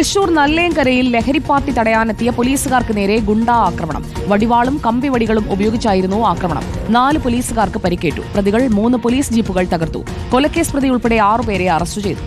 തൃശൂർ നല്ലേങ്കരയിൽ ലഹരി പാർട്ടി തടയാനെത്തിയ പോലീസുകാർക്ക് നേരെ ഗുണ്ടാ ആക്രമണം. വടിവാളും കമ്പിവടികളും ഉപയോഗിച്ചായിരുന്നു ആക്രമണം. നാല് പോലീസുകാർക്ക് പരിക്കേറ്റു. പ്രതികൾ മൂന്ന് പോലീസ് ജീപ്പുകൾ തകർത്തു. കൊലക്കേസ് പ്രതി ഉൾപ്പെടെ ആറുപേരെ അറസ്റ്റ് ചെയ്തു.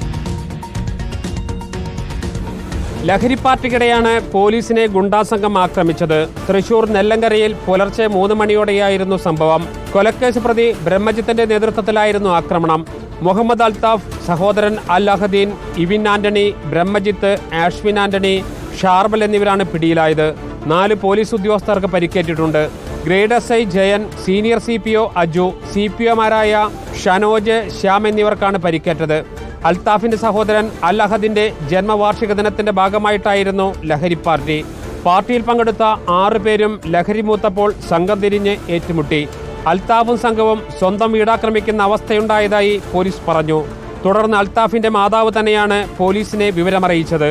ലഹരി പാർട്ടിക്കിടെയാണ് പോലീസിനെ ഗുണ്ടാസംഘം ആക്രമിച്ചത്. തൃശൂർ നെല്ലങ്കരയിൽ പുലർച്ചെ മൂന്ന് മണിയോടെയായിരുന്നു സംഭവം. കൊലക്കേസ് പ്രതി ബ്രഹ്മജിത്തിന്റെ നേതൃത്വത്തിലായിരുന്നു ആക്രമണം. മുഹമ്മദ് അൽത്താഫ് സഹോദരൻ അൽ അഹദീൻ ഇവിൻ ആന്റണി ബ്രഹ്മജിത്ത് ആഷ്വിൻ ആന്റണി ഷാർബൽ എന്നിവരാണ് പിടിയിലായത്. നാല് പോലീസ് ഉദ്യോഗസ്ഥർക്ക് പരിക്കേറ്റിട്ടുണ്ട്. Grade S I Jayan senior C P O Aju C P ഒമാരായ Shanoj Shyam എന്നിവർക്കാണ് പരിക്കേറ്റത്. അൽത്താഫിന്റെ സഹോദരൻ അൽ അഹദിന്റെ ജന്മവാർഷിക ദിനത്തിന്റെ ഭാഗമായിട്ടായിരുന്നു ലഹരി പാർട്ടി. പാർട്ടിയിൽ പങ്കെടുത്ത ആറു പേരും ലഹരി മൂത്തപ്പോൾ സംഘം തിരിഞ്ഞ് ഏറ്റുമുട്ടി. അൽത്താഫും സംഘവും സ്വന്തം വീടാക്രമിക്കുന്ന അവസ്ഥയുണ്ടായതായി പോലീസ് പറഞ്ഞു. തുടർന്ന് അൽത്താഫിന്റെ മാതാവ് തന്നെയാണ് പോലീസിനെ വിവരമറിയിച്ചത്.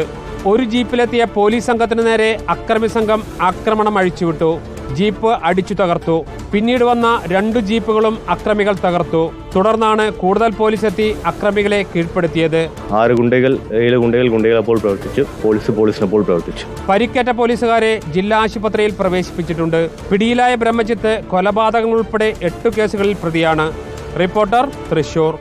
ഒരു ജീപ്പിലെത്തിയ പോലീസ് സംഘത്തിനു നേരെ അക്രമി സംഘം ആക്രമണം അഴിച്ചുവിട്ടു. ജീപ്പ് അടിച്ചു തകർത്തു. പിന്നീട് വന്ന രണ്ടു ജീപ്പുകളും അക്രമികൾ തകർത്തു. തുടർന്നാണ് കൂടുതൽ പോലീസ് എത്തി അക്രമികളെ കീഴ്പ്പെടുത്തിയത്. ആറ് ഗുണ്ടകൾ ഏഴ് ഗുണ്ടകൾ ഗുണ്ടകൾ അപ്പോൾ പ്രവർത്തിച്ചു. പോലീസ് പോലീസിനപ്പോൾ പ്രവർത്തിച്ചു. പരിക്കേറ്റ പോലീസുകാരെ ജില്ലാ ആശുപത്രിയിൽ പ്രവേശിപ്പിച്ചിട്ടുണ്ട്. പിടിയിലായ ബ്രഹ്മജിത്ത് കൊലപാതകങ്ങൾ ഉൾപ്പെടെ എട്ടു കേസുകളിൽ പ്രതിയാണ്. റിപ്പോർട്ടർ തൃശൂർ.